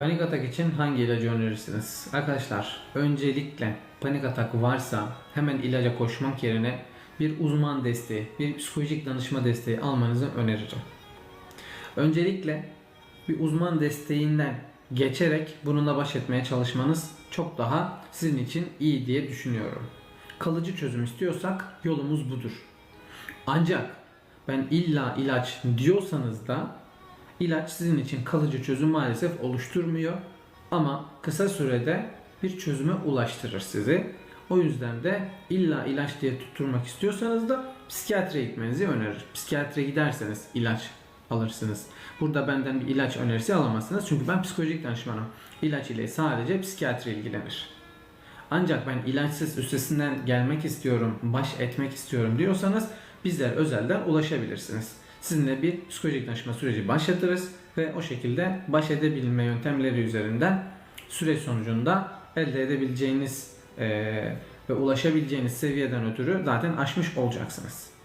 Panik atak için hangi ilacı önerirsiniz? Arkadaşlar öncelikle panik atak varsa hemen ilaca koşmak yerine bir uzman desteği, bir psikolojik danışma desteği almanızı öneririm. Öncelikle bir uzman desteğinden geçerek bununla baş etmeye çalışmanız çok daha sizin için iyi diye düşünüyorum. Kalıcı çözüm istiyorsak yolumuz budur. Ancak ben illa ilaç diyorsanız da ilaç sizin için kalıcı çözüm maalesef oluşturmuyor ama kısa sürede bir çözüme ulaştırır sizi. O yüzden de illa ilaç diye tutturmak istiyorsanız da psikiyatriye gitmenizi öneririm. Psikiyatriye giderseniz ilaç alırsınız. Burada benden bir ilaç önerisi alamazsınız. Çünkü ben psikolojik danışmanım. İlaç ile sadece psikiyatri ilgilenir. Ancak ben ilaçsız üstesinden gelmek istiyorum, baş etmek istiyorum diyorsanız bizler özelden ulaşabilirsiniz. Sizinle bir psikolojik danışma süreci başlatırız ve o şekilde baş edebilme yöntemleri üzerinden süreç sonucunda elde edebileceğiniz eee, ve ulaşabileceğiniz seviyeden ötürü zaten aşmış olacaksınız.